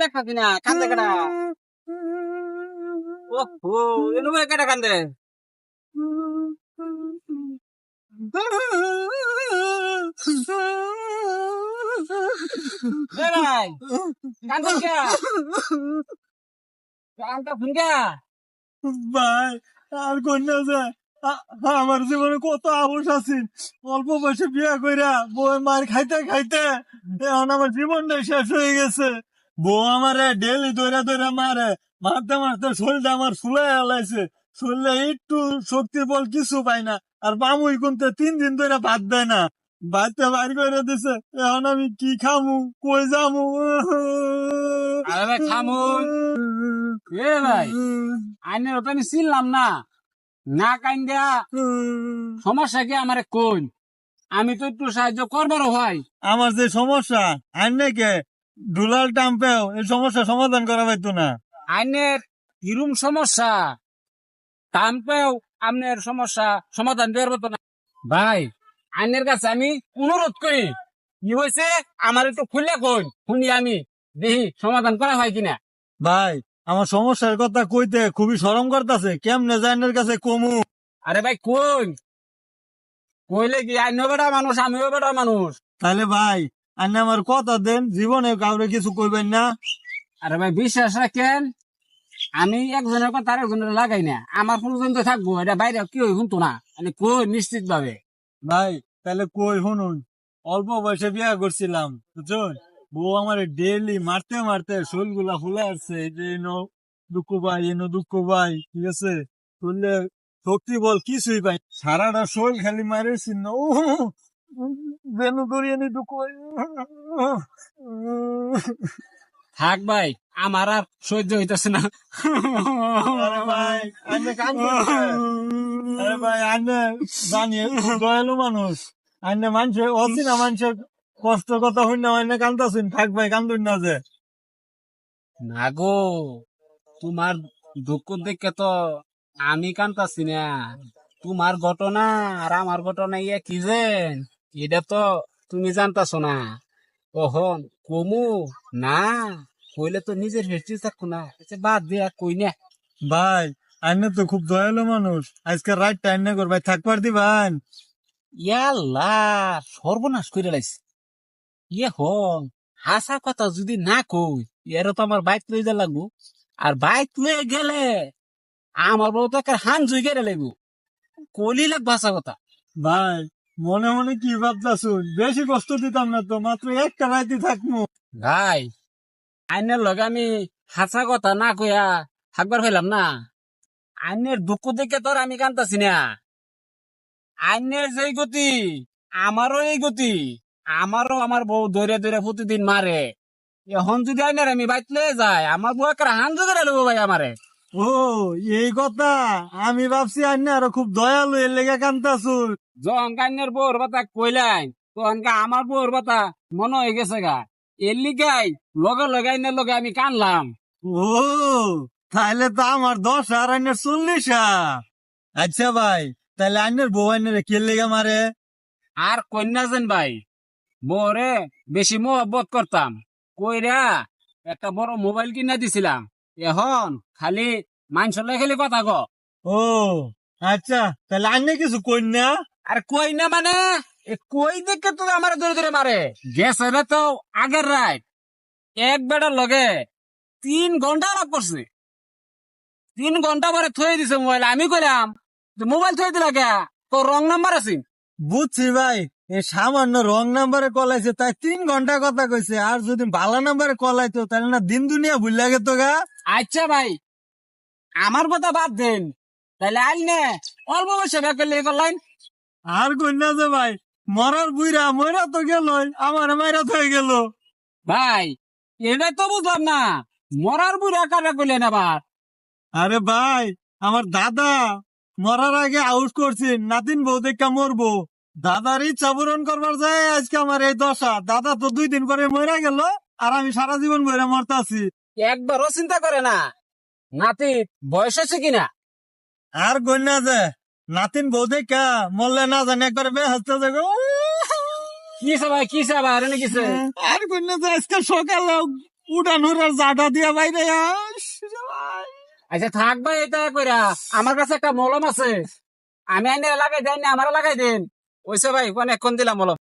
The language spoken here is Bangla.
দেখা কিনা কান্দে কেডা ও এনু কেডা কান্দে এ ভাই আর কন্যা যে আ- আমার জীবনে কত আবস আছে অল্প বয়সে বিয়ে কইরা বউ মার খাইতে খাইতে এখন আমার জীবনটাই শেষ হয়ে গেছে বউ আমারে ডেলি দৈরা দৈরা মারে মারতে মারতে শরীরটা আমার ফুলে এলাইছে শরীরে একটু শক্তি বল কিছু পাই না আর মামুই কিন্তু তিন দিন ধরে ভাত দেয় না। ভাতটা বাইর করে দিছে। এখন আমি কি খামু? কই যামু? আরে ভাই থামুন এ ভাই আইনের ওটা আমি চিনলাম না। না কাইন্দা সমস্যা কি আমারে কোন আমি তো একটু সাহায্য করবারও হয়। আমার যে সমস্যা আর নাকি ডুলাল টাম্পেও এই সমস্যা সমাধান করা পাইতো না। আইনের হিরুম সমস্যা? টাম্পেও আপনার সমস্যা সমাধান দেওয়ার মতো না। ভাই। আইনের কাছে আমি অনুরোধ করি কি হয়েছে? আমার একটু খুলে কই শুনি আমি দেখি সমাধান করা হয় কিনা। ভাই আমার সমস্যার কথা কইতে খুবই সরম করতেছে কেমনে জাইনের কাছে কমু? আরে ভাই কই? কইলে কি আইনও বেটা মানুষ আমিও বেটা মানুষ? তাহলে ভাই আন্নে আমার কথা দেন জীবনে কাউরে কিছু কইবেন না। আরে ভাই বিশ্বাস রাখেন আমি একজনের কথা আরেকজনের লাগাই না। আমার পর্যন্ত থাকব, এটা বাইরে কেউ শুনতো না। মানে কই নিশ্চিত ভাবে ভাই, তাহলে কই শুনুন? অল্প বয়সে বিয়া করছিলাম, বুঝছেন? বউ আমার ডেলি মারতে মারতে শোলগুলা ফুলে আসছে যে এনো দুঃখ ভাই এনো দুঃখ ভাই, ঠিক আছে? শুনলে শক্তি বল কি কিছুই পাই সারাটা শোল খালি মারেছি না ও বেনু করিয়ে নি দুঃখ থাক ভাই আমার আর সহ্য হইতেছে না। দয়ালু মানুষ। আন্নে মানুষে অচিনা মানুষের কষ্ট কথা হইনা আন্নে কান্দাছুন। থাক ভাই কান্দুন না যে। না গো তোমার দুঃখ দেখে তো আমি কান্তাছি না। তোমার ঘটনা আর আমার ঘটনা ইয়ে কি যে এটা তো তুমি জানতাছো না। কখন কমু না কইলে তো নিজের হেসি থাকো না। বাদ দিয়া কই না। ভাই আন্নে তো খুব দয়ালু মানুষ। আজকে রাত টাইম না ভাই থাকবার দিবান ইয়াল্লা সর্বনাশ করে লাইছে। ইয়ে হন হাসা কথা যদি না কই এর তো আমার বাইক লই যা লাগবো। আর বাইক লয়ে গেলে আমার বউ তো একটা হান জুই গেলে লাগবো কলি লাগবো হাসা কথা। ভাই মনে মনে কি ভাবতাছুন? বেশি কষ্ট দিতাম না তো, মাত্র একটা রাইতে থাকমু। ভাই, আইনের লগে আমি হাসা কথা না কইয়া থাকবার হইলাম না। আইনের দুঃখ দেখে তোর আমি কান্তাছি না। আইনের যে গতি, আমারও এই গতি, আমারও আমার বউ ধরে ধরে প্রতিদিন মারে। এখন যদি আইনের আমি বাইতলে যাই, আমার বউ একটা হান জোগাড় ভাই আমারে। ও এই কথা? আমি ভাবছি আন্নে আরও খুব দয়ালু এর লেগে কান্তাছুন যখন কান্নের বউর বাতা কইলাই তখন আমার বউর বাতা মনে হয়ে গেছে গা। এর লিগাই লগে লগে আইনের লগে আমি কানলাম। ও তাহলে তো আমার দশ আর আইনের চল্লিশ আচ্ছা ভাই তাহলে আইনের বউ আইনের কে লেগে মারে? আর কন্যা যেন ভাই বরে বেশি মোহব্বত করতাম। কইরা একটা বড় মোবাইল কিনা দিছিলাম। এখন খালি মানুষের খালি কথা ক। ও আচ্ছা তাহলে আইনে কিছু কই না? আর কই না মানে? কই দেখে তো আমার ধরে ধরে মারে। গেছে রে তো আগের রাত। এক বেটার লগে তিন ঘণ্টা আলাপ করছে। তিন ঘণ্টা পরে থয়ে দিছে মোবাইল। আমি কইলাম মোবাইল থয়ে দিলা কে? তো রং নাম্বার আছে? বুঝছি ভাই সামান্য রং নাম্বারে কলাইছে তাই তিন ঘণ্টা কথা কইছে। আর যদি ভালো নাম্বারে কলাইতো তাহলে না দিন দুনিয়া ভুল লাগে তো গা। আচ্ছা ভাই আমার কথা বাদ দেন। তাহলে আইল নে অল্প বয়সে ব্যাগ করলে করলেন। আর না যে ভাই মরার বুইরা মরা তো গেল আমার মাইরা তো গেল। ভাই এটা তো বুঝলাম না। মরার বুড়া কাটা করলেন আবার? আরে ভাই আমার দাদা মরার আগে আউট করছেন নাতিন বউ দেখা মরবো। দাদার ইচ্ছা পূরণ করবার যায় আজকে আমার এই দশা দাদা তো দুই দিন পরে মরে গেল আর আমি সারা জীবন বইরা মরতাছি একবারও চিন্তা করে না। নাতি বয়স হয়েছে কিনা? আর গন্যা যে নাতিন বউ দেখা মরলে না জানি একবার বে হাসতে যাবে কিসে ভাই কিসে ভাই আরে কিসে আর গন্যা যে আজকে সকালে উঠানোর আর জাটা দিয়া বাইরে আচ্ছা থাক ভাই এটা কইরা। আমার কাছে একটা মলম আছে। আমি আইনে লাগাই দেন আমার লাগাই দেন। ওইসে ভাই কোন এখন দিলাম মলম